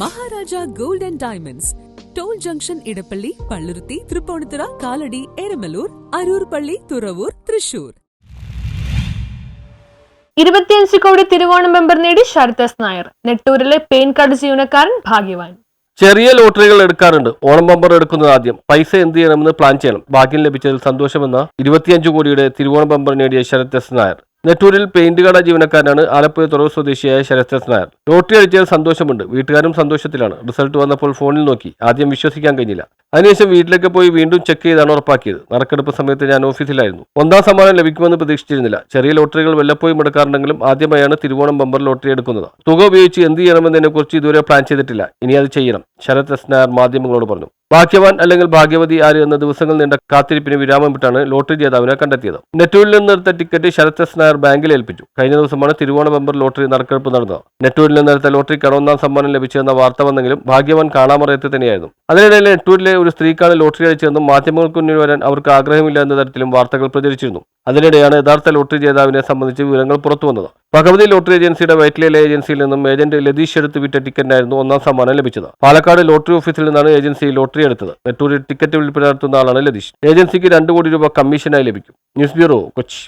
Maharaja gold and diamonds. Toll junction Edappally Palluruthy Tripunithura Kalady Eramalloor Aroor പള്ളി തുറവൂർ തൃശൂർ. ഇരുപത്തിയഞ്ച് കോടി Thiruvonam bumper നേടി ശരത്തസ് നായർ. നെട്ടൂരിലെ പെയിൻ കാർഡ് ജീവനക്കാരൻ ഭാഗ്യവാൻ. ചെറിയ ലോട്ടറികൾ എടുക്കാറുണ്ട്. ഓണം ബമ്പർ എടുക്കുന്നത് ആദ്യം. പൈസ എന്ത് ചെയ്യണമെന്ന് പ്ലാൻ ചെയ്യണം. ഭാഗ്യം ലഭിച്ചതിൽ സന്തോഷമെന്ന ഇരുപത്തിയഞ്ച് കോടിയുടെ തിരുവോണം ബമ്പർ നേടിയ ശരത് എസ് നായർ. നെട്ടൂരിൽ പെയിന്റ് കട ജീവനക്കാരനാണ് ആലപ്പുഴ തുറവ് സ്വദേശിയായ ശരത് എസ് നായർ. ലോട്ടറി അടിച്ചതിൽ സന്തോഷമുണ്ട്. വീട്ടുകാരും സന്തോഷത്തിലാണ്. റിസൾട്ട് വന്നപ്പോൾ ഫോണിൽ നോക്കി. ആദ്യം വിശ്വസിക്കാൻ കഴിഞ്ഞില്ല. അതിനുശേഷം വീട്ടിലേക്ക് പോയി വീണ്ടും ചെക്ക് ചെയ്താണ് ഉറപ്പാക്കിയത്. നറുക്കെടുപ്പ് സമയത്ത് ഞാൻ ഓഫീസിലായിരുന്നു. ഒന്നാം സമ്മാനം ലഭിക്കുമെന്ന് പ്രതീക്ഷിച്ചിരുന്നില്ല. ചെറിയ ലോട്ടറികൾ വല്ലപ്പോഴും എടുക്കാറുണ്ടെങ്കിലും ആദ്യമായാണ് തിരുവോണം ബമ്പർ ലോട്ടറി എടുക്കുന്നത്. തുക ഉപയോഗിച്ച് എന്ത് ചെയ്യണമെന്നതിനെ കുറിച്ച് ഇതുവരെ പ്ലാൻ ചെയ്തിട്ടില്ല. ഇനി അത് ചെയ്യണം. ശരത് എസ് നായർ മാധ്യമങ്ങളോട് പറഞ്ഞു. ഭാഗ്യവാൻ അല്ലെങ്കിൽ ഭാഗ്യവതി ആര് എന്ന ദിവസങ്ങൾ നീണ്ട കാത്തിരിപ്പിന് വിരാമം വിട്ടാണ് ലോട്ടറി ജേതാവിനെ കണ്ടെത്തിയത്. നെറ്റൂരിൽ നിന്നെടുത്ത ടിക്കറ്റ് ശരത് എസ് നായർ ബാങ്കിൽ ഏൽപ്പിച്ചു. കഴിഞ്ഞ ദിവസമാണ് തിരുവോണ ബമ്പർ ലോട്ടറി നറുക്കെടുപ്പ് നടന്നത്. നെറ്റൂരിൽ നിന്നെടുത്ത ലോട്ടറിക്കാണ് ഒന്നാം സമ്മാനം ലഭിച്ചെന്ന വാർത്ത വന്നെങ്കിലും ഭാഗ്യവാൻ കാണാമറയത്ത് തന്നെയായിരുന്നു. അതിനിടയിൽ നെട്ടൂരിലെ ഒരു സ്ത്രീക്കാണ് ലോട്ടറി അടിച്ചതെന്നും മാധ്യമങ്ങൾക്ക് മുന്നിൽ വരാൻ അവർക്ക് ആഗ്രഹമില്ല എന്ന തരത്തിലും വാർത്തകൾ പ്രചരിച്ചിരുന്നു. അതിനിടെയാണ് യഥാർത്ഥ ലോട്ടറി ജേതാവിനെ സംബന്ധിച്ച് വിവരങ്ങൾ പുറത്തുവന്നത് ഭഗവതി ലോട്ടറി ഏജൻസിയുടെ വൈറ്റ്ലേല ഏജൻസിയിൽ നിന്നും ഏജന്റ് ലതീഷ് എടുത്ത് വിറ്റ ടിക്കറ്റിനായിരുന്നു ഒന്നാം സമ്മാനം ലഭിച്ചത്. പാലക്കാട് ലോട്ടറി ഓഫീസിൽ നിന്നാണ് ഏജൻസി ലോട്ടറി എടുത്തത്. നെട്ടൂരിൽ ടിക്കറ്റ് വിൽപ്പന നടത്തുന്ന ആളാണ് ലതീഷ്. ഏജൻസിക്ക് രണ്ട് കോടി രൂപ കമ്മീഷനായി ലഭിക്കും. News bureau Kochi.